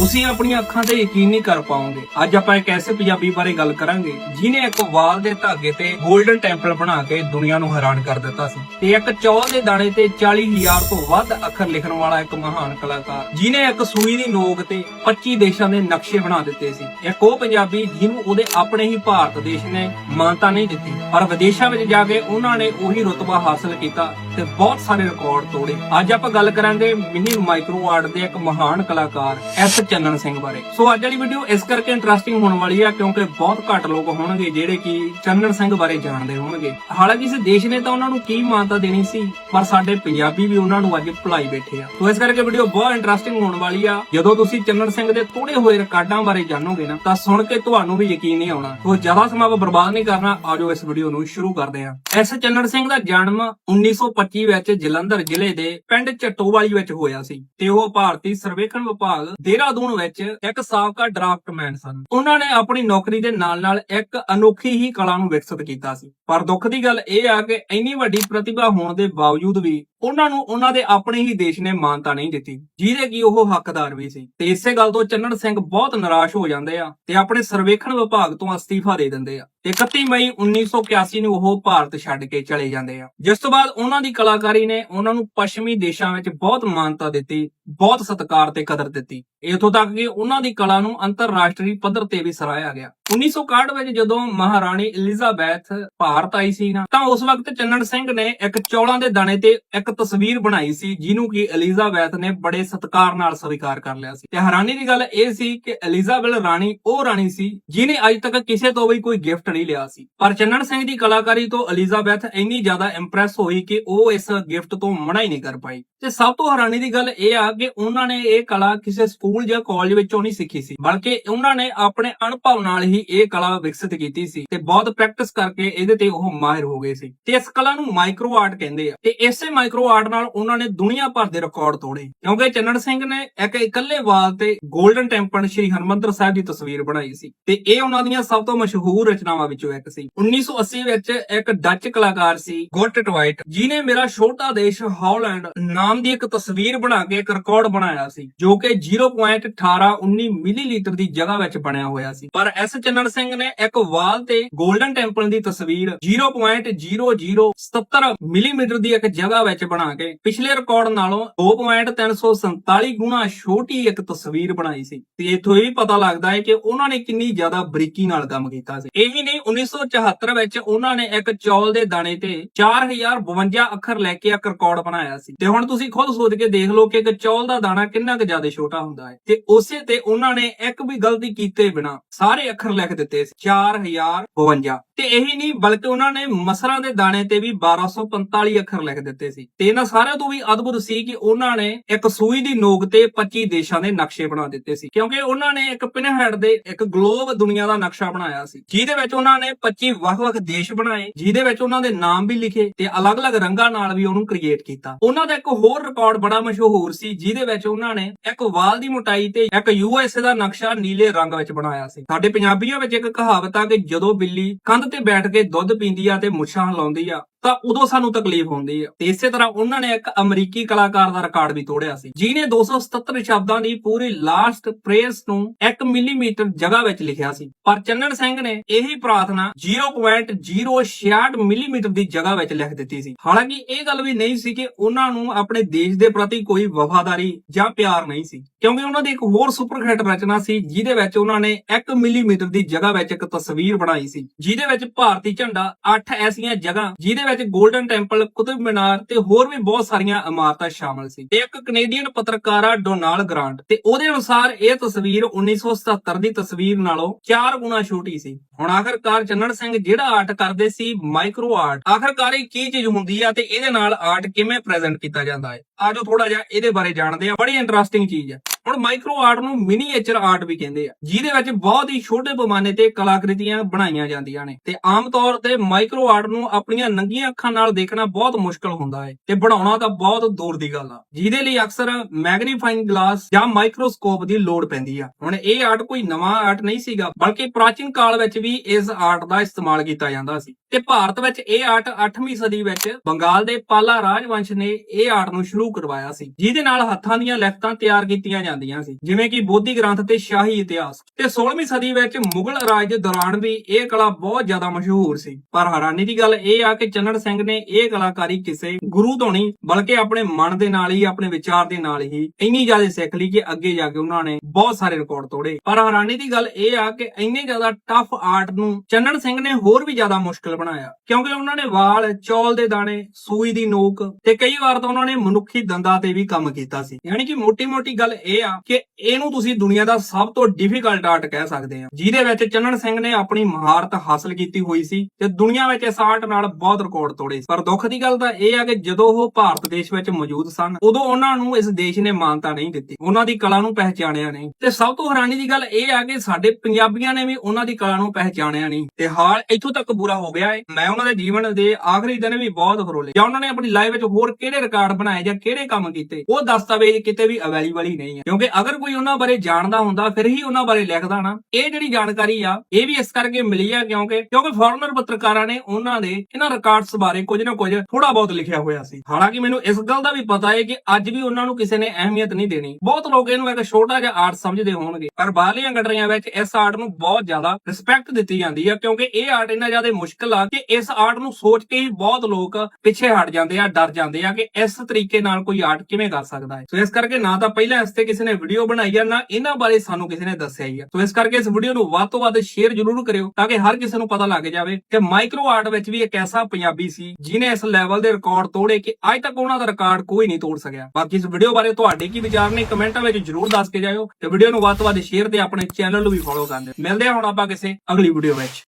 ਤੁਸੀਂ ਆਪਣੀਆਂ ਅੱਖਾਂ ਤੇ ਯਕੀਨ ਨਹੀਂ ਕਰ ਪਾਓਗੇ ਅੱਜ ਆਪਾਂ ਇੱਕ ਐਸੇ ਪੰਜਾਬੀ ਬਾਰੇ ਗੱਲ ਕਰਾਂਗੇ ਜਿਨੇ ਇੱਕ ਵਾਲ ਦੇ ਧਾਗੇ ਤੇ 골ਡਨ ਟੈਂਪਲ ਬਣਾ ਕੇ ਦੁਨੀਆ ਨੂੰ ਹੈਰਾਨ ਕਰ ਦਿੱਤਾ ਸੀ। ਤੇ ਇੱਕ ਚੌਲ ਦੇ ਦਾਣੇ ਤੇ 40000 ਤੋਂ ਵੱਧ ਅੱਖਰ ਲਿਖਣ ਵਾਲਾ ਇੱਕ ਮਹਾਨ ਕਲਾਕਾਰ ਜਿਨੇ ਇੱਕ ਸੂਈ ਦੀ ਨੋਕ ਤੇ 25 ਦੇਸ਼ਾਂ ਦੇ ਨਕਸ਼ੇ ਬਣਾ ਦਿੱਤੇ ਸੀ। ਇੱਕ ਉਹ ਪੰਜਾਬੀ ਜਿਹਨੂੰ ਉਹਦੇ ਆਪਣੇ ਹੀ ਭਾਰਤ ਦੇਸ਼ ਨੇ ਮਾਨਤਾ ਨਹੀਂ ਦਿੱਤੀ, ਪਰ ਵਿਦੇਸ਼ਾਂ ਵਿੱਚ ਜਾ ਕੇ ਉਹਨਾਂ ਨੇ ਉਹੀ ਰੁਤਬਾ ਹਾਸਲ ਕੀਤਾ ਤੇ ਬਹੁਤ ਸਾਰੇ ਰਿਕਾਰਡ ਤੋੜੇ। ਅੱਜ ਆਪਾਂ ਗੱਲ ਕਰਾਂਗੇ ਮਿਨੀ ਮਾਈਕਰੋ ਆਰਟ ਦੇ ਇੱਕ ਮਹਾਨ ਕਲਾਕਾਰ, ਐਸ ਚੰਨਨ ਸਿੰਘ ਬਾਰੇ। ਸੋ ਅੱਜ ਵਾਲੀ ਵੀਡੀਓ ਇਸ ਕਰਕੇ ਇੰਟਰਸਟਿੰਗ ਹੋਣ ਵਾਲੀ ਆ ਕਿਉਂਕਿ ਬਹੁਤ ਘੱਟ ਲੋਕ ਹੋਣਗੇ ਜਿਹੜੇ ਕਿ ਚੰਨਨ ਸਿੰਘ ਬਾਰੇ ਜਾਣਦੇ ਹੋਣਗੇ। ਹਾਲਾਂਕਿ ਇਸ ਦੇਸ਼ ਨੇ ਤਾਂ ਉਹਨਾਂ ਨੂੰ ਕੀ ਮਾਨਤਾ ਦੇਣੀ ਸੀ, ਪਰ ਸਾਡੇ ਪੰਜਾਬੀ ਵੀ ਉਹਨਾਂ ਨੂੰ ਅੱਜ ਭੁਲਾਈ ਬੈਠੇ ਆ। ਸੋ ਇਸ ਕਰਕੇ ਵੀਡੀਓ ਬਹੁਤ ਇੰਟਰਸਟਿੰਗ ਹੋਣ ਵਾਲੀ ਆ। ਜਦੋਂ ਤੁਸੀਂ ਚੰਨਨ ਸਿੰਘ ਦੇ ਤੋੜੇ ਹੋਏ ਰਿਕਾਰਡਾਂ ਬਾਰੇ ਜਾਣੋਗੇ ਨਾ, ਤਾਂ ਸੁਣ ਕੇ ਤੁਹਾਨੂੰ ਵੀ ਯਕੀਨ ਨਹੀਂ ਆਉਣਾ। ਸੋ ਜ਼ਿਆਦਾ ਸਮਾਂ ਆਪਾਂ ਬਰਬਾਦ ਨਹੀਂ ਕਰਨਾ ਆਜੋ ਇਸ ਵੀਡੀਓ ਨੂੰ ਸ਼ੁਰੂ ਕਰਦੇ ਹਾਂ। ਐਸ ਚੰਨਨ ਸਿੰਘ ਦਾ ਜਨਮ 1925 ਵਿੱਚ ਜਲੰਧਰ ਜ਼ਿਲ੍ਹੇ ਦੇ ਪਿੰਡ ਚਟੋਵਾਲੀ ਵਿੱਚ ਹੋਇਆ ਸੀ ਤੇ ਉਹ ਭਾਰਤੀ ਸਰਵੇਖਣ ਵਿਭਾਗ ਦੇਹਰਾਦੂਨ ਵਿੱਚ ਇੱਕ ਸਾਬਕਾ ਡਰਾਫਟਮੈਨ ਸਨ। ਉਹਨਾਂ ਨੇ ਆਪਣੀ ਨੌਕਰੀ ਦੇ ਨਾਲ-ਨਾਲ ਇੱਕ ਅਨੋਖੀ ਹੀ ਕਲਾ ਨੂੰ ਵਿਕਸਿਤ ਕੀਤਾ ਸੀ। ਪਰ ਦੁੱਖ ਦੀ ਗੱਲ ਇਹ ਆ ਕਿ ਇੰਨੀ ਵੱਡੀ ਪ੍ਰਤਿਭਾ ਹੋਣ ਦੇ ਬਾਵਜੂਦ ਵੀ ਉਹਨਾਂ ਨੂੰ, ਉਹਨਾਂ ਦੇ ਆਪਣੇ ਹੀ ਦੇਸ਼ ਨੇ ਮਾਨਤਾ ਨਹੀਂ ਦਿੱਤੀ। ਜਿਹਦੇ ਕੀ ਉਹ ਹੱਕਦਾਰ ਵੀ ਸੀ। ਤੇ ਇਸੇ ਗੱਲ ਤੋਂ ਚੰਨਣ ਸਿੰਘ ਬਹੁਤ ਨਿਰਾਸ਼ ਹੋ ਜਾਂਦੇ ਆ ਤੇ ਆਪਣੇ ਸਰਵੇਖਣ ਵਿਭਾਗ ਤੋਂ ਅਸਤੀਫਾ ਦੇ ਦਿੰਦੇ ਆ। ਤੇ 31 ਮਈ 1981 ਨੂੰ ਉਹ ਭਾਰਤ ਛੱਡ ਕੇ ਚਲੇ ਜਾਂਦੇ ਆ। ਜਿਸ ਤੋਂ ਬਾਅਦ ਉਹਨਾਂ ਦੀ ਕਲਾਕਾਰੀ ਨੇ ਉਹਨਾਂ ਨੂੰ ਪੱਛਮੀ ਦੇਸ਼ਾਂ ਵਿੱਚ ਬਹੁਤ ਮਾਨਤਾ ਦਿੱਤੀ, ਬਹੁਤ ਸਤਿਕਾਰ ਤੇ ਕਦਰ ਦਿੱਤੀ। ਇਥੋਂ ਤੱਕ ਕਿ ਉਹਨਾਂ ਦੀ ਕਲਾ ਨੂੰ ਅੰਤਰਰਾਸ਼ਟਰੀ ਪੱਧਰ ਤੇ ਵੀ ਸਰਾਹਿਆ ਗਿਆ। 1961 ਵਿੱਚ ਜਦੋਂ ਮਹਾਰਾਣੀ ਐਲਿਜ਼ਾਬੈਥ ਭਾਰਤ ਆਈ ਸੀ ਨਾ, ਤਾਂ ਉਸ ਵਕਤ ਚੰਨਣ ਸਿੰਘ ਨੇ ਇੱਕ ਚੌਲਾਂ ਦੇ ਦਾਣੇ ਤੇ ਇੱਕ ਤਸਵੀਰ ਬਣਾਈ ਸੀ, ਜਿਹਨੂੰ ਕਿ ਐਲਿਜ਼ਾਬੈਥ ਨੇ ਬੜੇ ਸਤਿਕਾਰ ਨਾਲ ਸਵੀਕਾਰ ਕਰ ਲਿਆ ਸੀ। ਤੇ ਹੈਰਾਨੀ ਦੀ ਗੱਲ ਇਹ ਸੀ ਕਿ ਐਲਿਜ਼ਾਬੈਥ ਰਾਣੀ ਉਹ ਰਾਣੀ ਸੀ, ਜਿਹਨੇ ਅੱਜ ਤੱਕ ਕਿਸੇ ਤੋਂ ਵੀ ਕੋਈ ਗਿਫਟ ਨਹੀਂ ਲਿਆ ਸੀ। ਪਰ ਚੰਨਣ ਸਿੰਘ ਦੀ ਕਲਾਕਾਰੀ ਤੋਂ ਐਲਿਜ਼ਾਬੈਥ ਇੰਨੀ ਜ਼ਿਆਦਾ ਇੰਪ੍ਰੈਸ ਹੋਈ ਕਿ ਉਹ ਇਸ ਗਿਫਟ ਤੋਂ ਮਨਾ ਹੀ ਨਹੀਂ ਕਰ ਪਾਈ। ਤੇ ਸਭ ਤੋਂ ਹੈਰਾਨੀ ਦੀ ਗੱਲ ਇਹ ਆ ਕਿ ਉਹਨਾਂ ਨੇ ਇਹ ਕਲਾ ਕਿਸੇ ਸਕੂਲ ਜਾਂ ਕਾਲਜ ਵਿੱਚੋਂ ਨਹੀਂ ਸਿੱਖੀ ਸੀ, ਬਲਕਿ ਉਹਨਾਂ ਨੇ ਆਪਣੇ ਅਨੁਭਵ ਨਾਲ ਹੀ ਇਹ ਕਲਾ ਵਿਕਸਿਤ ਕੀਤੀ ਸੀ ਤੇ ਬਹੁਤ ਪ੍ਰੈਕਟਿਸ ਕਰਕੇ ਇਹਦੇ ਤੇ ਉਹ ਮਾਹਿਰ ਹੋ ਗਏ ਸੀ। ਤੇ ਇਸ ਕਲਾ ਨੂੰ ਮਾਈਕਰੋ ਆਰਟ ਕਹਿੰਦੇ ਆ। ਤੇ ਇਸੇ ਮਾਈਕਰੋ ਆਰਟ ਨਾਲ ਉਹਨਾਂ ਨੇ ਦੁਨੀਆ ਭਰ ਦੇ ਰਿਕਾਰਡ ਤੋੜੇ। ਕਿਉਂਕਿ ਚੰਨਣ ਸਿੰਘ ਨੇ ਇੱਕ ਇਕੱਲੇ ਵਾਲ ਤੇ 골ਡਨ ਟੈਂਪਲ ਸ਼੍ਰੀ ਹਰਮੰਦਰ ਸਾਹਿਬ ਦੀ ਤਸਵੀਰ ਬਣਾਈ ਸੀ। ਤੇ ਇਹ ਉਹਨਾਂ ਦੀਆਂ ਸਭ ਤੋਂ ਮਸ਼ਹੂਰ ਰਚਨਾਵਾਂ ਵਿੱਚੋਂ ਇੱਕ ਸੀ। 1980 ਵਿੱਚ ਇੱਕ ਡੱਚ ਕਲਾਕਾਰ ਸੀ ਗੋਟਟ ਵਾਈਟ ਜਿਨੇ ਮੇਰਾ ਛੋਟਾ ਦੇਸ਼ ਹਾਲੈਂਡ ਨਾਮ ਦੀ ਇੱਕ ਤਸਵੀਰ ਬਣਾ ਕੇ ਇੱਕ ਰਿਕਾਰਡ ਬਣਾਇਆ ਸੀ, ਜੋ ਕਿ 0.1819 ਮਿਲੀਲੀਟਰ ਦੀ ਜਗ੍ਹਾ ਵਿੱਚ ਬਣਿਆ ਹੋਇਆ ਸੀ। ਪਰ ਐਸ ਚੰਨਣ ਸਿੰਘ ਨੇ ਇੱਕ ਵਾਲ ਤੇ 골ਡਨ ਟੈਂਪਲ ਦੀ ਤਸਵੀਰ 0.0077 ਮਿਲੀਮੀਟਰ ਦੀ ਇੱਕ ਜਗ੍ਹਾ ਵਿੱਚ ਬਣਾ ਕੇ ਪਿਛਲੇ ਰਿਕਾਰਡ ਨਾਲੋਂ 2.347 ਗੁਣਾ ਛੋਟੀ ਇੱਕ ਤਸਵੀਰ ਬਣਾਈ ਸੀ। ਤੇ ਇਥੋਂ ਇਹ ਪਤਾ ਲੱਗਦਾ ਹੈ ਕਿ ਉਹਨਾਂ ਨੇ ਕਿੰਨੀ ਜ਼ਿਆਦਾ ਬਰੀਕੀ ਨਾਲ ਕੰਮ ਕੀਤਾ ਸੀ। ਇਹ ਹੀ ਨਹੀਂ 1974 ਵਿੱਚ ਉਹਨਾਂ ਨੇ ਇੱਕ ਚੌਲ ਦੇ ਦਾਣੇ ਤੇ 4052 ਅੱਖਰ ਲੈ ਕੇ ਇੱਕ ਰਿਕਾਰਡ ਬਣਾਇਆ ਸੀ। ਤੇ ਹੁਣ ਤੁਸੀਂ ਖੁਦ ਸੋਚ ਕੇ ਦੇਖ ਲਓ ਕਿ ਇੱਕ ਚੌਲ ਦਾ ਦਾਣਾ ਕਿੰਨਾ ਕੁ ਜ਼ਿਆਦਾ ਛੋਟਾ ਹੁੰਦਾ ਹੈ। ਤੇ ਉਸੇ ਤੇ ਉਹਨਾਂ ਨੇ ਇੱਕ ਵੀ ਗਲਤੀ ਕੀਤੇ ਬਿਨਾ ਸਾਰੇ ਅੱਖਰ ਲਿਖ ਦਿੱਤੇ ਸੀ 4052 ਤੇ ਇਹੀ ਨਹੀਂ, ਬਲਕਿ ਉਹਨਾਂ ਨੇ ਮਸਰਾਂ ਦੇ ਦਾਣੇ ਤੇ ਵੀ 1245 ਅੱਖਰ ਲਿਖ ਦਿੱਤੇ ਸੀ। ਤੇ ਇਹਨਾਂ ਸਾਰਿਆਂ ਤੋਂ ਵੀ ਅਦਭੁਤ ਸੀ ਕਿ ਉਹਨਾਂ ਨੇ ਇੱਕ ਸੂਈ ਦੀ ਨੋਕ ਤੇ 25 ਦੇਸ਼ਾਂ ਦੇ ਨਕਸ਼ੇ ਬਣਾ ਦਿੱਤੇ ਸੀ। ਕਿਉਂਕਿ ਉਹਨਾਂ ਨੇ ਇੱਕ ਪਿਨਹੈਡ ਦੇ ਇੱਕ ਗਲੋਬ ਦੁਨੀਆ ਦਾ ਨਕਸ਼ਾ ਬਣਾਇਆ ਸੀ, ਜਿਹਦੇ ਵਿੱਚ ਉਹਨਾਂ ਨੇ 25 ਵੱਖ-ਵੱਖ ਦੇਸ਼ ਬਣਾਏ, ਜਿਹਦੇ ਵਿੱਚ ਉਹਨਾਂ ਦੇ ਨਾਮ ਵੀ ਲਿਖੇ ਤੇ ਅਲੱਗ-ਅਲੱਗ ਰੰਗਾਂ ਨਾਲ ਵੀ ਉਹਨੂੰ ਕ੍ਰੀਏਟ ਕੀਤਾ। ਉਹਨਾਂ ਦਾ ਇੱਕ ਹੋਰ ਰਿਕਾਰਡ ਬੜਾ ਮਸ਼ਹੂਰ ਸੀ, ਜਿਹਦੇ ਵਿੱਚ ਉਹਨਾਂ ਨੇ ਇੱਕ ਵਾਲ ਦੀ ਮੋਟਾਈ ਤੇ ਇੱਕ ਯੂਐਸਏ ਦਾ ਨਕਸ਼ਾ ਨੀਲੇ ਰੰਗ ਵਿੱਚ ਬਣਾਇਆ ਸੀ। ਸਾਡੇ ਪੰਜਾਬੀ ਪੰਜਾਬੀਆਂ ਵਿੱਚ ਇੱਕ ਕਹਾਵਤ ਆ ਕਿ ਜਦੋਂ ਬਿੱਲੀ ਕੰਧ ਤੇ ਬੈਠ ਕੇ ਦੁੱਧ ਪੀਂਦੀ ਆ ਤੇ ਮੁੱਛਾਂ ਹਿਲਾਉਂਦੀ ਆ ਤਾਂ ਉਦੋਂ ਸਾਨੂੰ ਤਕਲੀਫ ਹੁੰਦੀ ਹੈ ਤੇ ਇਸੇ ਤਰ੍ਹਾਂ ਉਹਨਾਂ ਨੇ ਇੱਕ ਅਮਰੀਕੀ ਕਲਾਕਾਰ ਦਾ ਰਿਕਾਰਡ ਵੀ ਤੋੜਿਆ ਸੀ, ਜਿਹਨੇ 277 ਸ਼ਬਦਾਂ ਦੀ ਪੂਰੀ ਲਾਸਟ ਪ੍ਰੇਅਰਸ ਨੂੰ 1 ਮਿਲੀਮੀਟਰ ਜਗ੍ਹਾ ਵਿੱਚ ਲਿਖਿਆ ਸੀ। ਪਰ ਚੰਨਣ ਸਿੰਘ ਨੇ ਇਹੀ ਪ੍ਰਾਰਥਨਾ 0.066 ਮਿਲੀਮੀਟਰ ਦੀ ਜਗ੍ਹਾ ਵਿੱਚ ਲਿਖ ਦਿੱਤੀ ਸੀ। ਹਾਲਾਂਕਿ ਇਹ ਗੱਲ ਵੀ ਨਹੀਂ ਸੀ ਕਿ ਉਹਨਾਂ ਨੂੰ ਆਪਣੇ ਦੇਸ਼ ਦੇ ਪ੍ਰਤੀ ਕੋਈ ਵਫਾਦਾਰੀ ਜਾਂ ਪਿਆਰ ਨਹੀਂ ਸੀ, ਕਿਉਂਕਿ ਉਹਨਾਂ ਦੀ ਇੱਕ ਹੋਰ ਸੁਪਰ ਹਿੱਟ ਰਚਨਾ ਸੀ, ਜਿਹਦੇ ਵਿੱਚ ਉਹਨਾਂ ਨੇ 1 ਮਿਲੀਮੀਟਰ ਦੀ ਜਗ੍ਹਾ ਵਿੱਚ ਇੱਕ ਤਸਵੀਰ ਬਣਾਈ ਸੀ, ਜਿਹਦੇ ਵਿੱਚ ਭਾਰਤੀ ਝੰਡਾ 8 ਐਸੀਆਂ ਜਗ੍ਹਾ, ਜਿਹਦੇ ਵਿੱਚ 골ਡਨ ਟੈਂਪਲ ਕੁਤਬ ਮੀਨਾਰ ਤੇ ਹੋਰ ਵੀ ਬਹੁਤ ਸਾਰੀਆਂ ਇਮਾਰਤਾਂ ਸ਼ਾਮਲ ਸੀ। ਤੇ ਇੱਕ ਕੈਨੇਡੀਅਨ ਪੱਤਰਕਾਰ ਆ ਡੋਨਾਲਡ ਗ੍ਰਾਂਟ ਤੇ ਉਹਦੇ ਅਨੁਸਾਰ ਇਹ ਤਸਵੀਰ 1977 ਦੀ ਤਸਵੀਰ ਨਾਲੋਂ 4 ਗੁਣਾ ਛੋਟੀ ਸੀ। ਹੁਣ ਆਖਰਕਾਰ ਚੰਨਣ ਸਿੰਘ ਜਿਹੜਾ ਆਰਟ ਕਰਦੇ ਸੀ ਮਾਈਕਰੋ ਆਰਟ ਆਖਰਕਾਰ ਇਹ ਕੀ ਚੀਜ਼ ਹੁੰਦੀ ਆ ਤੇ ਇਹਦੇ ਨਾਲ ਆਰਟ ਕਿਵੇਂ ਪ੍ਰੈਜ਼ੈਂਟ ਕੀਤਾ ਜਾਂਦਾ ਹੈ? ਆਜੋ ਥੋੜਾ ਜਿਹਾ ਇਹਦੇ ਬਾਰੇ ਜਾਣਦੇ ਆ ਬੜੀ ਇੰਟਰਸਟਿੰਗ ਚੀਜ਼ ਹੈ। ਹੁਣ ਮਾਈਕਰੋ ਆਰਟ ਨੂੰ ਮਿਨੀਏਚਰ ਆਰਟ ਵੀ ਕਹਿੰਦੇ ਆ, ਜਿਹਦੇ ਵਿੱਚ ਬਹੁਤ ਹੀ ਛੋਟੇ ਪੈਮਾਨੇ ਤੇ ਕਲਾਕ੍ਰਿਤੀਆਂ ਬਣਾਈਆਂ ਜਾਂਦੀਆਂ ਨੇ ਤੇ ਆਮ ਤੌਰ ਤੇ ਮਾਈਕਰੋ ਆਰਟ ਨੂੰ ਆਪਣੀਆਂ ਨੰਗੀਆਂ ਅੱਖਾਂ ਨਾਲ ਦੇਖਣਾ ਬਹੁਤ ਮੁਸ਼ਕਲ ਹੁੰਦਾ ਹੈ ਤੇ ਬਣਾਉਣਾ ਤਾਂ ਬਹੁਤ ਦੂਰ ਦੀ ਗੱਲ ਆ, ਜਿਹਦੇ ਲਈ ਅਕਸਰ ਮੈਗਨੀਫਾਈਂਗ ਗਲਾਸ ਜਾਂ ਮਾਈਕਰੋਸਕੋਪ ਦੀ ਲੋੜ ਪੈਂਦੀ ਆ। ਹੁਣ ਇਹ ਆਰਟ ਕੋਈ ਨਵਾਂ ਆਰਟ ਨਹੀਂ ਸੀਗਾ, ਬਲਕਿ ਪ੍ਰਾਚੀਨ ਕਾਲ ਵਿੱਚ ਵੀ ਇਸ ਆਰਟ ਦਾ ਇਸਤੇਮਾਲ ਕੀਤਾ ਜਾਂਦਾ ਸੀ। ਤੇ ਭਾਰਤ ਵਿੱਚ ਇਹ ਆਰਟ 8ਵੀਂ ਸਦੀ ਵਿੱਚ ਬੰਗਾਲ ਦੇ ਪਾਲਾ ਰਾਜਵੰਸ਼ ਨੇ ਇਹ ਆਰਟ ਨੂੰ ਸ਼ੁਰੂ ਕਰਵਾਇਆ ਸੀ, ਜਿਹਦੇ ਨਾਲ ਹੱਥਾਂ ਦੀਆਂ ਲਿਖਤਾਂ ਤਿਆਰ ਕੀਤੀਆਂ ਜਾਂਦੀਆਂ ਸੀ, ਜਿਵੇਂ ਕਿ ਬੋਧੀ ਗ੍ਰੰਥ ਤੇ ਸ਼ਾਹੀ ਇਤਿਹਾਸ ਤੇ 16ਵੀਂ ਸਦੀ ਵਿੱਚ ਮੁਗਲ ਰਾਜ ਦੇ ਦੌਰਾਨ ਵੀ ਇਹ ਕਲਾ ਬਹੁਤ ਜ਼ਿਆਦਾ ਮਸ਼ਹੂਰ ਸੀ। ਪਰ ਹੈਰਾਨੀ ਦੀ ਗੱਲ ਇਹ ਆ ਕਿ ਚੰਨਣ ਸਿੰਘ ਨੇ ਇਹ ਕਲਾਕਾਰੀ ਕਿਸੇ ਗੁਰੂ ਤੋਂ ਨਹੀਂ, ਬਲਕਿ ਆਪਣੇ ਮਨ ਦੇ ਨਾਲ ਹੀ, ਆਪਣੇ ਵਿਚਾਰ ਦੇ ਨਾਲ ਹੀ ਇੰਨੀ ਜ਼ਿਆਦਾ ਸਿੱਖ ਲਈ ਕਿ ਅੱਗੇ ਜਾ ਕੇ ਉਹਨਾਂ ਨੇ ਬਹੁਤ ਸਾਰੇ ਰਿਕਾਰਡ ਤੋੜੇ। ਪਰ ਹੈਰਾਨੀ ਦੀ ਗੱਲ ਇਹ ਆ ਕਿ ਇੰਨੇ ਜ਼ਿਆਦਾ ਟਫ ਆਰਟ ਨੂੰ ਚੰਨਣ ਸਿੰਘ ਨੇ ਹੋਰ ਵੀ ਜ਼ਿਆਦਾ ਮੁਸ਼ਕਲ ਬਣਾਇਆ, ਕਿਉਂਕਿ ਉਹਨਾਂ ਨੇ ਵਾਲ, ਚੌਲ ਦੇ ਦਾਣੇ, ਸੂਈ ਦੀ ਨੋਕ ਤੇ ਕਈ ਵਾਰ ਤਾਂ ਉਹਨਾਂ ਨੇ ਮਨੁੱਖੀ ਦੰਦਾਂ ਤੇ ਵੀ ਕੰਮ ਕੀਤਾ ਸੀ। ਯਾਨੀ ਕਿ ਮੋਟੀ-ਮੋਟੀ ਗੱਲ ਇਹ ਆ ਕਿ ਇਹਨੂੰ ਤੁਸੀਂ ਦੁਨੀਆ ਦਾ ਸਭ ਤੋਂ ਡਿਫਿਕਲਟ ਆਰਟ ਕਹਿ ਸਕਦੇ ਆ। ਜਿਹਦੇ ਵਿੱਚ ਚੰਨਣ ਸਿੰਘ ਨੇ ਆਪਣੀ ਮਹਾਰਤ ਹਾਸਲ ਕੀਤੀ ਹੋਈ ਸੀ ਤੇ ਦੁਨੀਆ ਵਿੱਚ ਇਸ ਆਰਟ ਨਾਲ ਬਹੁਤ ਰਿਕਾਰਡ ਤੋੜੇ ਪਰ ਦੁੱਖ ਦੀ ਗੱਲ ਤਾਂ ਇਹ ਆ ਕਿ ਜਦੋਂ ਉਹ ਭਾਰਤ ਦੇਸ਼ ਵਿੱਚ ਮੌਜੂਦ ਸਨ, ਉਦੋਂ ਉਹਨਾਂ ਨੂੰ ਇਸ ਦੇਸ਼ ਨੇ ਮਾਨਤਾ ਨਹੀਂ ਦਿੱਤੀ। ਉਹਨਾਂ ਦੀ ਕਲਾ ਨੂੰ ਪਹਿਚਾਣਿਆ ਨਹੀਂ। ਤੇ ਸਭ ਤੋਂ ਹੈਰਾਨੀ ਦੀ ਗੱਲ ਇਹ ਆ ਕਿ ਸਾਡੇ ਪੰਜਾਬੀਆਂ ਨੇ ਵੀ ਉਹਨਾਂ ਦੀ ਕਲਾ ਨੂੰ ਪਹਿਚਾਣਿਆ ਨਹੀਂ। ਤੇ ਹਾਲ ਇੱਥੋਂ ਤੱਕ ਬੁਰਾ ਹੋ ਗਿਆ ਹੈ ਮੈਂ ਉਹਨਾਂ ਦੇ ਜੀਵਨ ਦੇ ਆਖਰੀ ਦਿਨ ਵੀ ਬਹੁਤ ਫਰੋਲੇ ਜਾਂ ਉਹਨਾਂ ਨੇ ਆਪਣੀ ਲਾਈਫ ਵਿੱਚ ਹੋਰ ਕਿਹੜੇ ਰਿਕਾਰਡ ਬਣਾਏ ਜਾਂ ਕਿਹੜੇ ਕੰਮ ਕੀਤੇ, ਉਹ ਦਸਤਾਵੇਜ਼ ਕਿਤੇ ਵੀ ਅਵੇਲੇਬਲ ਹੀ ਨਹੀਂ ਹੈ ਕਿਉਂਕਿ ਅਗਰ ਕੋਈ ਉਹਨਾਂ ਬਾਰੇ ਜਾਣਦਾ ਹੁੰਦਾ, ਫਿਰ ਹੀ ਉਹਨਾਂ ਬਾਰੇ ਲਿਖਦਾ ਨਾ। ਇਹ ਜਿਹੜੀ ਜਾਣਕਾਰੀ ਆ, ਇਹ ਵੀ ਇਸ ਕਰਕੇ ਮਿਲੀ ਆ ਕਿਉਂਕਿ ਕਿਉਂਕਿ ਫੋਰਨਰ ਪੱਤਰਕਾਰਾਂ ਨੇ ਉਹਨਾਂ ਦੇ ਇਹਨਾਂ ਰਿਕਾਰਡਸ ਬਾਰੇ ਕੁਝ ਨਾ ਕੁਝ ਥੋੜਾ ਬਹੁਤ ਲਿਖਿਆ ਹੋਇਆ ਸੀ। ਹਾਲਾਂਕਿ ਮੈਨੂੰ ਇਸ ਗੱਲ ਦਾ ਵੀ ਪਤਾ ਹੈ ਕਿ ਅੱਜ ਵੀ ਉਹਨਾਂ ਨੂੰ ਕਿਸੇ ਨੇ ਅਹਿਮੀਅਤ ਨਹੀਂ ਦੇਣੀ। ਬਹੁਤ ਲੋਕ ਇਹਨੂੰ ਇੱਕ ਛੋਟਾ ਜਿਹਾ ਆਰਟ ਸਮਝਦੇ ਹੋਣਗੇ। ਪਰ ਬਾਹਰਲੀਆਂ ਗਟਰੀਆਂ ਵਿੱਚ ਇਸ ਆਰਟ ਨੂੰ ਬਹੁਤ ਜ਼ਿਆਦਾ ਰਿਸਪੈਕਟ ਦਿੱਤੀ ਜਾਂਦੀ ਹੈ ਕਿਉਂਕਿ ਇਹ ਆਰਟ ਇੰਨਾ ਜ਼ਿਆਦਾ ਮੁਸ਼ਕਲ ਆ ਕਿ ਇਸ ਆਰਟ ਨੂੰ ਸੋਚ ਕੇ ਹੀ ਬਹੁਤ ਲੋਕ ਪਿੱਛੇ ਹਟ ਜਾਂਦੇ ਆ, ਡਰ ਜਾਂਦੇ ਆ ਕਿ ਇਸ ਤਰੀਕੇ ਨਾਲ ਕੋਈ ਆਰਟ ਕਿਵੇਂ ਕਰ ਸਕਦਾ ਹੈ। ਸੋ ਇਸ ਕਰਕੇ ਨਾ ਤਾਂ ਪਹਿਲਾਂ ਇਸ ਤੇ ਕਿਸੇ ਕਿਸੇ ਨੇ ਵੀਡੀਓ ਬਣਾਈ ਆ ਨਾ, ਇਹਨਾਂ ਬਾਰੇ ਸਾਨੂੰ ਕਿਸੇ ਨੇ ਦੱਸਿਆ ਹੀ ਆ। ਸੋ ਇਸ ਕਰਕੇ ਇਸ ਵੀਡੀਓ ਨੂੰ ਵੱਧ ਤੋਂ ਵੱਧ ਸ਼ੇਅਰ ਜ਼ਰੂਰ ਕਰਿਓ ਤਾਂ ਕਿ ਹਰ ਕਿਸੇ ਨੂੰ ਪਤਾ ਲੱਗ ਜਾਵੇ ਕਿ ਮਾਈਕਰੋ ਆਰਟ ਵਿੱਚ ਵੀ ਇੱਕ ਐਸਾ ਪੰਜਾਬੀ ਸੀ ਜਿਨੇ ਇਸ ਲੈਵਲ ਦੇ ਰਿਕਾਰਡ ਤੋੜੇ ਕਿ ਅੱਜ ਤੱਕ ਉਹਨਾਂ ਦਾ ਰਿਕਾਰਡ ਕੋਈ ਨਹੀਂ ਤੋੜ ਸਕਿਆ। ਬਾਕੀ ਇਸ ਵੀਡੀਓ ਬਾਰੇ ਤੁਹਾਡੇ ਕੀ ਵਿਚਾਰ ਨੇ ਕਮੈਂਟਾਂ ਵਿੱਚ ਜ਼ਰੂਰ ਦੱਸ ਕੇ ਜਾਇਓ ਤੇ ਵੀਡੀਓ ਨੂੰ ਵੱਧ ਤੋਂ ਵੱਧ ਸ਼ੇਅਰ ਤੇ ਆਪਣੇ ਚੈਨਲ ਨੂੰ ਵੀ ਫੋਲੋ ਕਰ ਦਿਓ ਮਿਲਦੇ ਹਾਂ ਹੁਣ ਆਪਾਂ ਕਿਸੇ ਅਗਲੀ ਵੀਡੀਓ ਵਿੱਚ।